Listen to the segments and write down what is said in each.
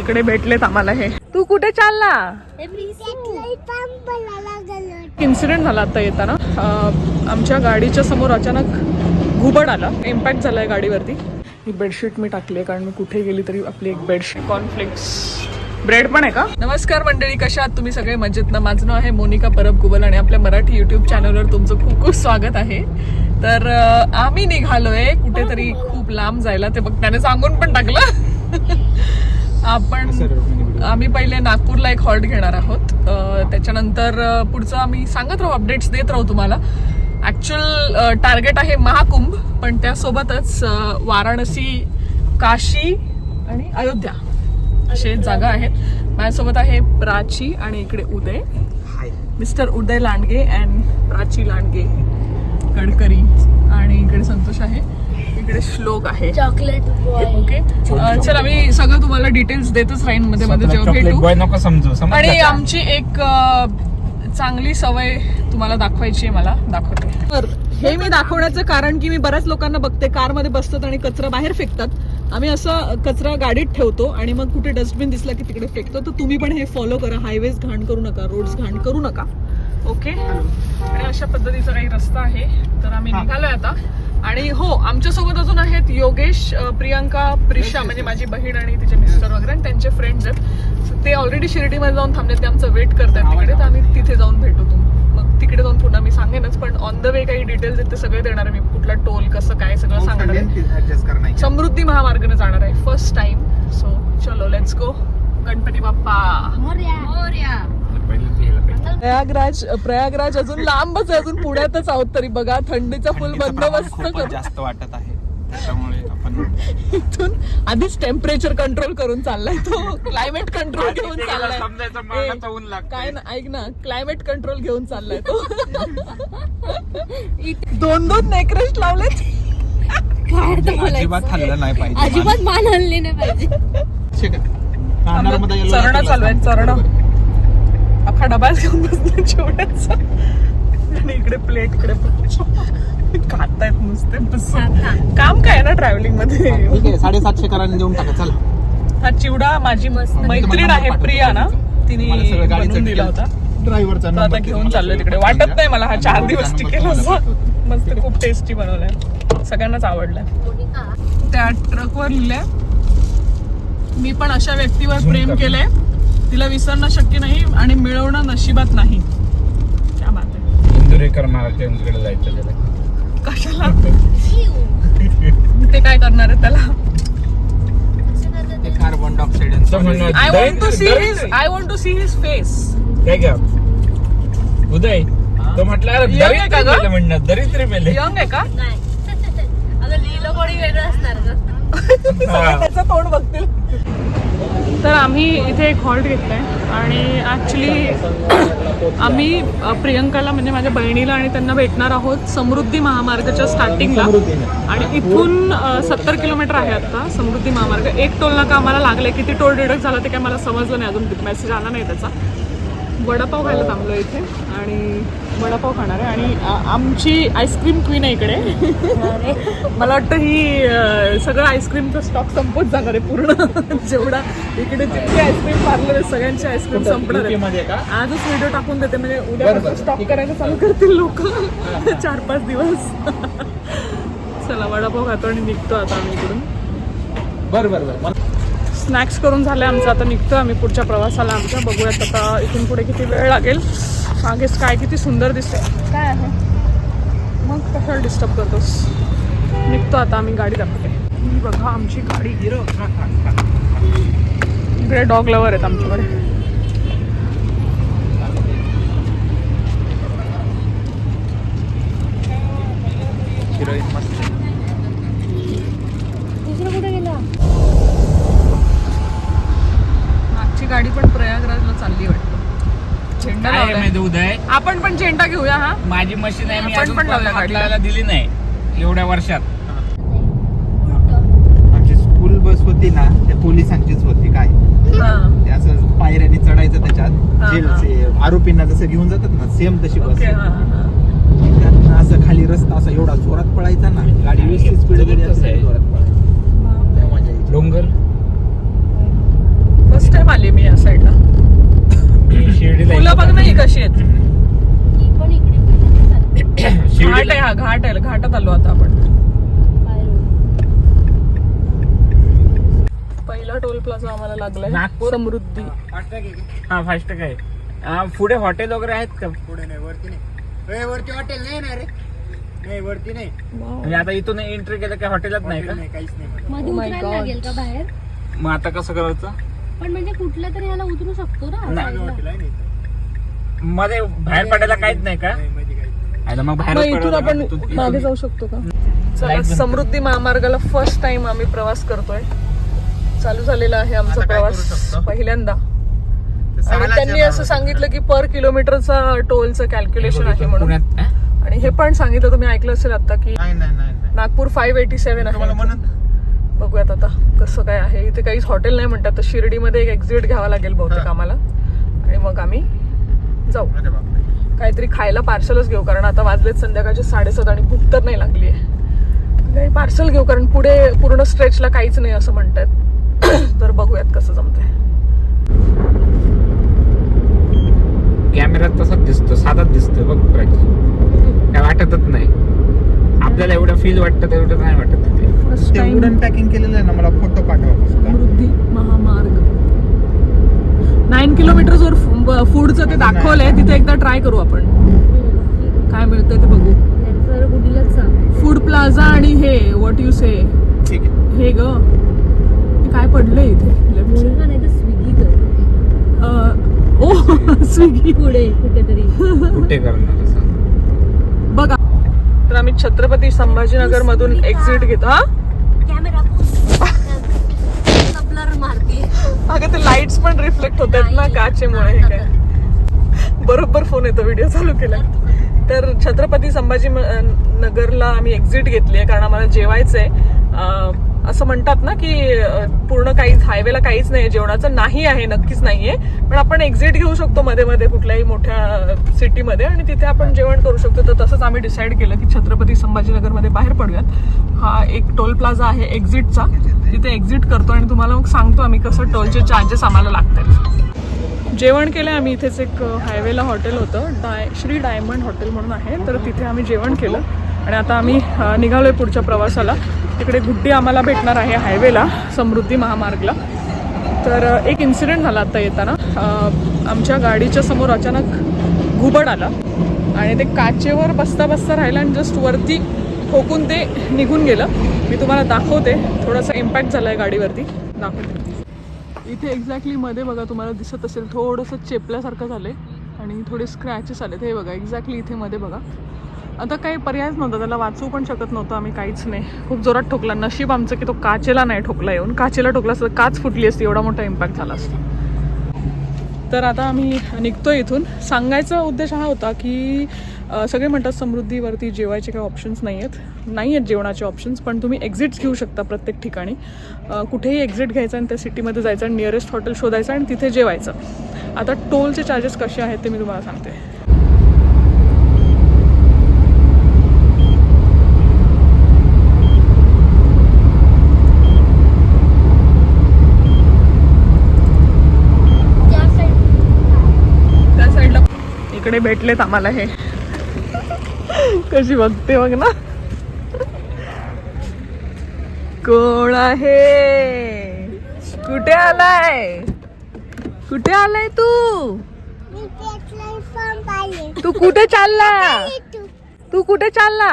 इकडे भेटलेत आम्हाला हे. तू कुठे चालला? इन्सिडेंट झाला आता येताना. आमच्या गाडीच्या समोर अचानक घुबड आला. इम्पॅक्ट झालाय गाडीवरती. ही बेडशीट मी टाकली आहे कारण मी कुठे गेली तरी आपली एक बेडशीट कॉर्नफ्लेक्स ब्रेड पण आहे का? नमस्कार मंडळी कशा आहात तुम्ही सगळे? मजेत ना? माझं नाव आहे मोनिका परब गुबल आणि आपल्या मराठी युट्यूब चॅनलवर तुमचं खूप खूप स्वागत आहे. तर आम्ही निघालोय कुठेतरी खूप लांब जायला. ते बघ त्याने सांगून पण टाकलं. आपण आम्ही पहिले नागपूरला एक हॉल्ट घेणार आहोत. त्याच्यानंतर पुढचं आम्ही सांगत राहू अपडेट्स देत राहू तुम्हाला. ॲक्च्युअल टार्गेट आहे महाकुंभ पण त्यासोबतच वाराणसी काशी आणि अयोध्या असे जागा आहेत. माझ्यासोबत आहे प्राची आणि इकडे उदय. मिस्टर उदय लांडगे अँड प्राची लांडगे गडकरी आणि इकडे संतोष आहे श्लोक आहे. चॉकलेट बॉय ओके चला मी सगळं तुम्हाला डिटेल्स देतच राहीन मध्ये मध्ये जेव्हा भेटू. समजू आणि? आमची एक चांगली सवय तुम्हाला दाखवायची आहे मला. दाखवते. तर हे मी दाखवण्याचं कारण की मी बऱ्याच लोकांना बघते कारमध्ये बसतात आणि कचरा बाहेर फेकतात. आम्ही असं कचरा गाडीत ठेवतो आणि मग कुठे डस्टबिन दिसला की तिकडे फेकतो. तर तुम्ही पण हे फॉलो करा. हायवेज घाण करू नका रोड्स घाण करू नका. ओके आणि अशा पद्धतीचा काही रस्ता आहे. तर आम्ही निघालोय आता. आणि हो आमच्यासोबत अजून आहेत योगेश प्रियांका प्रिशा म्हणजे माझी बहीण आणि तिचे मिस्टर वगैरे आणि त्यांचे फ्रेंड्स आहेत. ते ऑलरेडी शिर्डीमध्ये जाऊन थांबले ते आमचं वेट करतात तिकडे. तर आम्ही तिथे जाऊन भेटू तुम मग तिकडे जाऊन पुन्हा मी सांगेनच. पण ऑन द वे काही डिटेल्स आहेत ते सगळे देणार आहे मी. कुठला टोल कसं काय सगळं सांगणार आहे. Adjust करणार आहे. समृद्धी महामार्गाने जाणार आहे. फर्स्ट टाइम सो चलो लेट्स गो गणपती बाप्पा. मोर्या. मोर्या पहिले ते यायला पाहिजे. प्रयागराज प्रयागराज अजून लांबच आहे अजून पुण्यातच आहोत तरी बघा. थंडीचा फुल बंदोबस्त जास्त वाटत आहे. त्याच्यामुळे आपण इथून आधीच टेम्परेचर कंट्रोल करून चाललाय तो. क्लायमेट कंट्रोल घेऊन चाललाय. काय ना ऐक ना क्लायमेट कंट्रोल घेऊन चाललाय तो. दोन दोन नेकरेस्ट लावलेत? अजिबात हल्लं नाही पाहिजे. अजिबात मान हल्ली नाही पाहिजे. आहे. चरण. चालू आहेत चरण. अख्खा डबाच घेऊन बसला जेवढ्याचा. आणि इकडे प्लेट इकडे खातायत नुसते बसून. काम काय आहे ना ट्रॅव्हलिंगमध्ये? साडेसातशे कराने देऊन टाका. चला. हा चिवडा माझी मैत्रीण आहे प्रिया ना? तिने मला सगळं गाडीचं बनवून दिला होता. ड्रायव्हरचा आता घेऊन चाललोय तिकडे. वाटत नाही मला हा चार दिवस टिकेल मस्त खूप टेस्टी बनवलाय. सगळ्यांनाच आवडलाय. त्या ट्रकवर लिहिलंय मी पण अशा व्यक्तीवर प्रेम. केलंय. तिला विसरणं शक्य नाही आणि मिळवणं नशिबात नाही. क्या बात आहे. इंदुरेकर महाराष्ट्रांकडे जायचं त्याला. कशाला? ते काय करणार आहे त्याला? ते carbon dioxide I want to see his I want to see his face काय उदय तो म्हटलं अरे Young आहे का ग? मेले म्हणणार दरिद्री मेले. यंग आहे का? आता लिहिलं कोणी वेगळं असणार त्याचं तोंड बघतील. तर आम्ही इथे एक हॉल्ट घेतलाय. आणि ॲक्च्युली आम्ही प्रियंकाला म्हणजे माझ्या बहिणीला आणि त्यांना भेटणार आहोत समृद्धी महामार्गाच्या स्टार्टिंगला आणि इथून सत्तर किलोमीटर आहे आता समृद्धी महामार्ग. एक टोल नाका आम्हाला लागले किती टोल डिडक्ट झाला ते काय मला समजलं नाही अजून. मेसेज आला नाही त्याचा. वडापाव खायला थांबलो इथे. आणि वडापाव खाणार आहे. आणि आमची आईस्क्रीम क्वीन आहे इकडे. मला वाटतं ही सगळं आईस्क्रीमचा स्टॉक संपत जाणार आहे पूर्ण. जेवढा इकडे जितके आईस्क्रीम पार्लर आहे सगळ्यांचे आईस्क्रीम संपणार आहे. मध्ये का? आजच व्हिडिओ टाकून देते. म्हणजे उद्यापासून स्टॉक करायला चालू करतील लोक. चार पाच दिवस. चला वडापाव खातो आणि निघतो आता आम्ही इकडून. बर बर बर. स्नॅक्स करून झाले आमचं. आता निघतो आम्ही पुढच्या प्रवासाला आमच्या. बघूयात आता इथून पुढे किती वेळ लागेल. मागे काय किती सुंदर दिसते काय आहे? मग कशाला डिस्टर्ब करतोस? निघतो आता आम्ही गाडी दाखवते. ही बघा आमची गाडी. इकडे डॉग लवर आहेत आमच्याकडे. मस्त. गाडी पण प्रयागराजला चालली वाटतं झेंडा काय आहे लावलाय. माहिती उदय आपण पण झेंडा घेऊया हा माझी मशीन आहे मी आपण अजून पण गाडीला. लावायला दिली नाही एवढ्या वर्षात आमची स्कूल बस होती ना त्या पोलिसांचीच होती काय हा. ते असं पायऱ्याने चढायचं हा, त्याच्यात हा. जे आरोपींना जसं घेऊन जातात ना सेम तशी बस ओके हा, हा. त्यातनं असं खाली रस्ता असा एवढा जोरात पळायचा ना गाडी वीस स्पीड आहे. जोरात पळायची तेव्हा मजा यायची. डोंगर घाट आहे हा घाट आहे घाटात आलो आता आपण. पहिला टोल प्लाझा आम्हाला लागलाय नागपूर? समृद्धी. हा फास्ट काय हा, पुढे हॉटेल वगैरे आहेत का? पुढे नाही वरती नाही. ए, वरती हॉटेल नाही ना रे. नाही वरती नाही. म्हणजे आता इथून एंट्री केलं काय हॉटेलच नाही का? नाही काहीच नाही मध्ये Oh बाहेर? मग आता कसं करायचं? पण म्हणजे कुठल्या तरी ह्याला उतरू शकतो ना. मध्ये बाहेर पडायला काहीच नाही का? मग मग बाहेर इथून आपण मागे जाऊ शकतो का? चला समृद्धी महामार्गाला फर्स्ट टाइम आम्ही प्रवास करतोय. चालू झालेला आहे आमचा आता काय करू प्रवास शकतो? पहिल्यांदा. आणि त्यांनी असं. सांगितलं की पर किलोमीटरचा टोलचं कॅल्क्युलेशन आहे म्हणून. पुण्यात? आणि हे पण सांगितलं तुम्ही ऐकलं असेल आता की नाही नाही नाही नाही. नागपूर फाईव्ह एटी सेव्हन तुम्हाला आहे म्हणत? बघूयात आता कसं काय आहे. इथे काहीच हॉटेल नाही म्हणतात. तर शिर्डीमध्ये एक एक्झिट घ्यावा लागेल बहुतेक हा. आम्हाला. आणि मग आम्ही जाऊ. अरे. काहीतरी खायला पार्सलच घेऊ कारण आता वाजलेत संध्याकाळचे साडेसात आणि भूक तर नाही लागली आहे. काही पार्सल घेऊ कारण पुढे पूर्ण स्ट्रेचला काहीच नाही असं म्हणतात तर बघूयात कसं जमतंय. कॅमेऱ्यात तसाच दिसतो साधाच दिसतो बघ प्राची. काय वाटतच नाही. आपल्याला एवढं फील वाटतं तेवढं नाही वाटत तिथे. पॅकिंग केलेलं आहे ना मला फोटो पाठवा महामार्ग. नाईन किलोमीटर वर फूडचं ते दाखवलंय. तिथे एकदा ट्राय करू आपण. काय मिळतंय ते बघू. फूड प्लाझा आणि हे व्हॉट यू से ठीक आहे. हे ग. काय पडलंय इथे? लेफ्ट मुलगा नाही तर स्विगी कर. ओ स्विगी. पुढे कुठेतरी. कुठे करणार बघा. तर आम्ही छत्रपती संभाजीनगर मधून एक्झिट घेतो. हा? कॅमेरा मारते. अगं ते लाईट्स पण रिफ्लेक्ट होत आहेत ना काचेमुळे हे काय. बरोबर फोन येतो व्हिडिओ चालू केला. तर छत्रपती संभाजी नगरला आम्ही एक्झिट घेतली आहे कारण आम्हाला जेवायचंय. अं, असं म्हणतात ना की पूर्ण काहीच हायवेला काहीच नाही जेवणाचं नाही आहे नक्कीच नाहीये. पण आपण एक्झिट घेऊ शकतो मध्ये मध्ये कुठल्याही मोठ्या सिटीमध्ये आणि तिथे आपण जेवण करू शकतो. तर तसंच आम्ही डिसाईड केलं की छत्रपती संभाजीनगरमध्ये बाहेर पडूयात. हा एक टोल प्लाझा आहे एक्झिटचा तिथे एक्झिट करतो आणि तुम्हाला मग सांगतो आम्ही कसं टोलचे चार्जेस आम्हाला लागतात. जेवण केलं आम्ही इथेच एक हायवेला हॉटेल होतं. डाय श्री डायमंड हॉटेल म्हणून आहे. तर तिथे आम्ही जेवण केलं. आणि आता आम्ही निघालो निघालोय पुढच्या प्रवासाला. तिकडे गुड्डी आम्हाला भेटणार आहे हायवेला समृद्धी महामार्गला. तर एक इन्सिडेंट झाला आता येताना. आमच्या गाडीच्या समोर अचानक घुबड आला आणि ते काचेवर बसता बसता राहिलं आणि जस्ट वरती ठोकून ते निघून गेलं. मी तुम्हाला दाखवते. थोडासा इम्पॅक्ट झाला आहे गाडीवरती. दाखवते. इथे एक्झॅक्टली मध्ये बघा तुम्हाला दिसत असेल थोडंसं चेपल्यासारखं झालं आहे आणि थोडे स्क्रॅचेस आले हे बघा एक्झॅक्टली इथे मध्ये बघा. आता काही पर्यायच नव्हता त्याला वाचवू पण शकत नव्हतं आम्ही काहीच नाही. खूप जोरात ठोकला. नशीब आमचं की तो काचेला नाही ठोकला येऊन. काचेला ठोकला असतं तर काच फुटली असती एवढा मोठा इम्पॅक्ट झाला असता. तर आता आम्ही निघतो इथून. सांगायचा उद्देश हा होता की सगळे म्हणतात समृद्धीवरती जेवायचे काही ऑप्शन्स नाही आहेत नाही आहेत जेवणाचे ऑप्शन्स पण तुम्ही एक्झिट्स घेऊ शकता प्रत्येक ठिकाणी. कुठेही एक्झिट घ्यायचं आणि त्या सिटीमध्ये जायचं आणि नियरेस्ट हॉटेल शोधायचं आणि तिथे जेवायचं. आता टोलचे चार्जेस कसे आहेत ते मी तुम्हाला सांगते त्या साईड त्या साईडला इकडे भेटलेत आम्हाला हे. कशी बघते बघ ना. कोण आहे? कुठे आलाय? कुठे आलाय तू? तू कुठे चालला? तू कुठे चालला?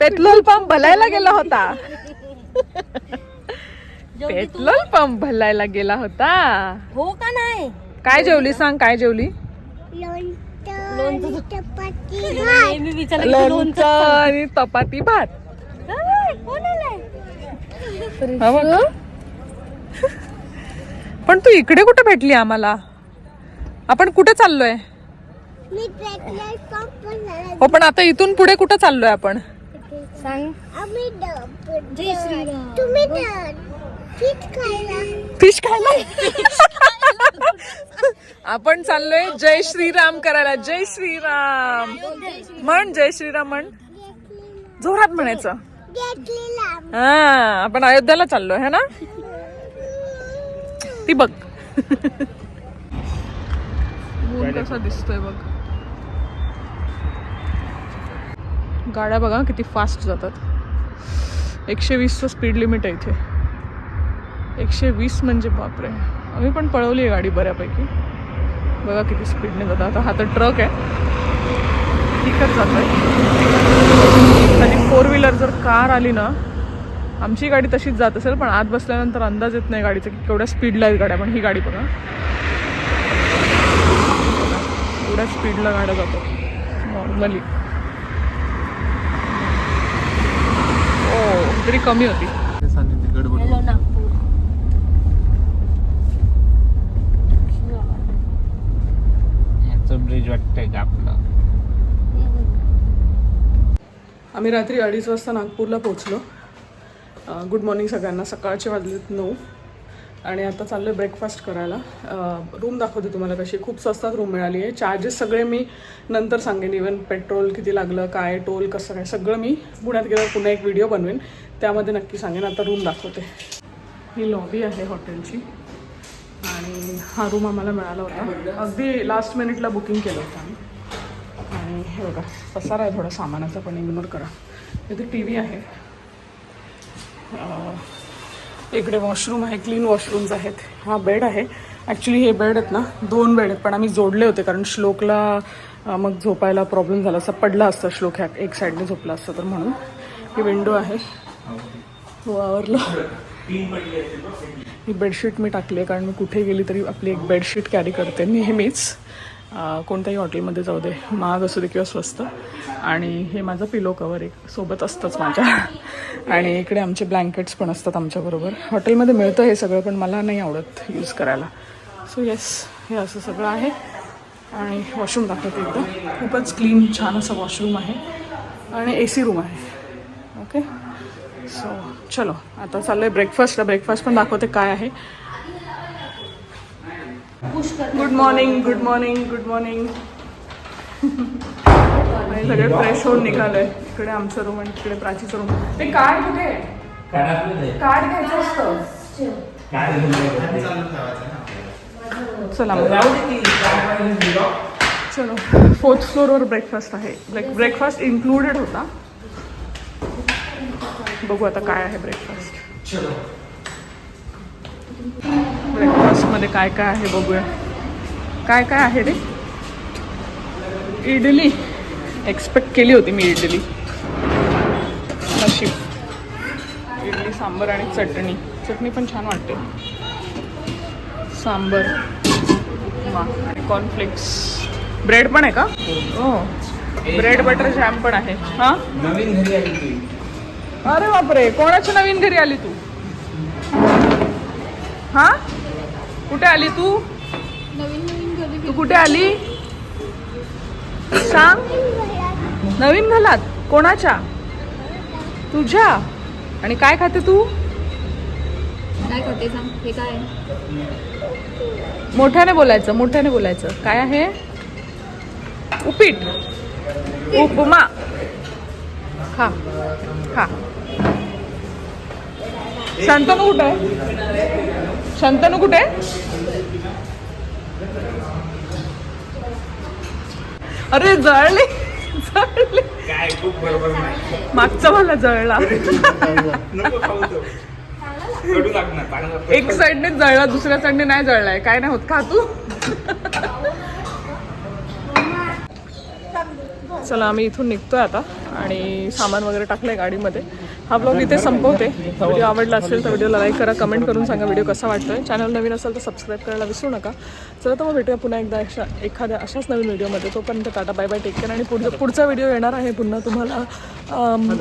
पेट्रोल पंप भलायला गेला होता. पेट्रोल पंप भलायला गेला होता. हो का नाही? काय जेवली सांग काय जेवली? लोणचं. आणि चपाती भात? हा. पण तू इकडे कुठे भेटली आम्हाला? आपण कुठे चाललोय? हो पण आता इथून पुढे कुठे चाललोय आपण? सांग. फिश खायला? आपण चाललोय जय श्रीराम करायला. जय श्रीराम. म्हण जय श्रीराम म्हण. जोरात म्हणायचं. हा आपण अयोध्याला चाललोय है ना? ती बघ. कसा दिसतोय बघ. गाड्या बघा किती फास्ट जातात. एकशे वीसचं स्पीड लिमिट आहे इथे. एकशे वीस म्हणजे बापरे. आम्ही पण पळवली आहे गाडी बऱ्यापैकी. बघा किती स्पीडने जातात. आता हा तर ट्रक आहे. ठीकच जात आहे खाली फोर व्हीलर जर कार आली ना आमची गाडी तशीच जात असेल पण आत बसल्यानंतर अंदाज येत नाही गाडीचा की केवढ्या स्पीडला आहेत गाड्या पण ही गाडी बघा. एवढ्या स्पीडला गाड्या जातात नॉर्मली ओ तरी कमी होती हॅलो नागपूर ह्याचं वाटतंय का आपलं? आम्ही रात्री अडीच वाजता नागपूरला पोचलो गुड मॉर्निंग सगळ्यांना. सकाळचे वाजलेत नऊ. आणि आता चाललो आहे ब्रेकफास्ट करायला रूम दाखवते तुम्हाला कशी. खूप स्वस्तात रूम मिळाली आहे. चार्जेस सगळे मी नंतर सांगेन. इवन पेट्रोल किती लागलं काय टोल कसं काय सगळं मी पुण्यात गेल्यावर पुन्हा एक व्हिडिओ बनवेन. त्यामध्ये नक्की सांगेन. आता रूम दाखवते. ही लॉबी आहे हॉटेलची आणि हा रूम आम्हाला मिळाला होता. अगदी लास्ट मिनिटला बुकिंग केलं होतं आम्ही. आणि हे बघा पसारा आहे थोडा सामानाचा पण इग्नोर करा. इथे टी व्ही आहे इकडे वॉशरूम आहे क्लीन वॉशरूम्स आहेत. हा बेड आहे. ॲक्च्युली हे बेड आहेत ना दोन बेड आहेत पण आम्ही जोडले होते कारण श्लोकला मग झोपायला प्रॉब्लेम झाला असं पडला असता श्लोक ह्या एक साईडने झोपला असतं तर म्हणून. ही विंडो आहे. हो, वावरलं ही बेडशीट मी टाकली आहे कारण मी कुठे गेली तरी आपली एक बेडशीट कॅरी करते नेहमीच. कोणत्याही हॉटेलमध्ये जाऊ दे महाग असू दे किंवा स्वस्त. आणि हे माझं पिलो कवर एक सोबत असतंच माझ्या. आणि इकडे आमचे ब्लँकेट्स पण असतात आमच्याबरोबर. हॉटेलमध्ये मिळतं हे सगळं पण मला नाही आवडत यूज करायला. सो येस हे असं सगळं आहे. आणि वॉशरूम दाखवते एकदा. खूपच क्लीन छान असं वॉशरूम आहे. आणि ए सी रूम आहे. ओके सो चलो आता चाललं आहे ब्रेकफास्टला ब्रेकफास्ट पण दाखवते काय आहे. Good morning good morning good morning आणि सगळे फ्रेश होऊन निघालोय. इकडे आमचं रूम आणि तिकडे प्राचीचं रूम ते कार्ड कुठे? कार्ड घ्यायचं असतं. चला चलो फोर्थ फ्लोअरवर ब्रेकफास्ट आहे. ब्रेक ब्रेकफास्ट इन्क्लुडेड होता. बघू आता काय आहे ब्रेकफास्ट ब्रेकफास्टमध्ये काय काय आहे बघूया. काय काय आहे रे? इडली. एक्सपेक्ट केली होती मी इडली. नशीब. इडली सांबर आणि चटणी. चटणी पण छान वाटते. सांबर. वा. आणि कॉर्नफ्लेक्स ब्रेड पण आहे का? हो. ब्रेड बटर जॅम पण आहे. हां? नवीन घरी अरे बापरे कोणाच्या नवीन घरी आली तू? हा? कुठे आली तू? तू कुठे आली? सांग. नवीन घालात कोणाच्या? तुझ्या? आणि काय खाते तू? काय करते सांग हे काय मोठ्याने बोलायचं मोठ्याने बोलायचं. काय आहे? उपीट. उपमा. खा खा शांतनू कुठे? आहे शांतनू कुठे? आहे अरे जळली. जळली. मागचा मला जळला. एक साईडने जळला दुसऱ्या साईडने नाही जळलाय. काय नाही होत. खा तू. चला आम्ही इथून निघतोय आता आणि सामान वगैरे टाकलंय गाडीमध्ये. हा ब्लॉग इथे संपवते. व्हिडिओ आवडला असेल तर व्हिडिओला लाईक करा कमेंट करून सांगा व्हिडिओ कसा वाटतोय. चॅनल नवीन असेल तर सबस्क्राईब करायला विसरू नका. चला तर मग भेटूया पुन्हा एकदा अशा एखाद्या अशाच नवीन व्हिडिओमध्ये तोपर्यंत tata bye bye take care आणि पुढचा पुढचा व्हिडिओ येणार आहे पुन्हा तुम्हाला.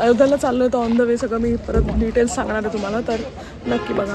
अयोध्याला चाललो आहे तर ऑन द वे सगळं मी परत डिटेल्स सांगणार आहे तुम्हाला तर नक्की बघा.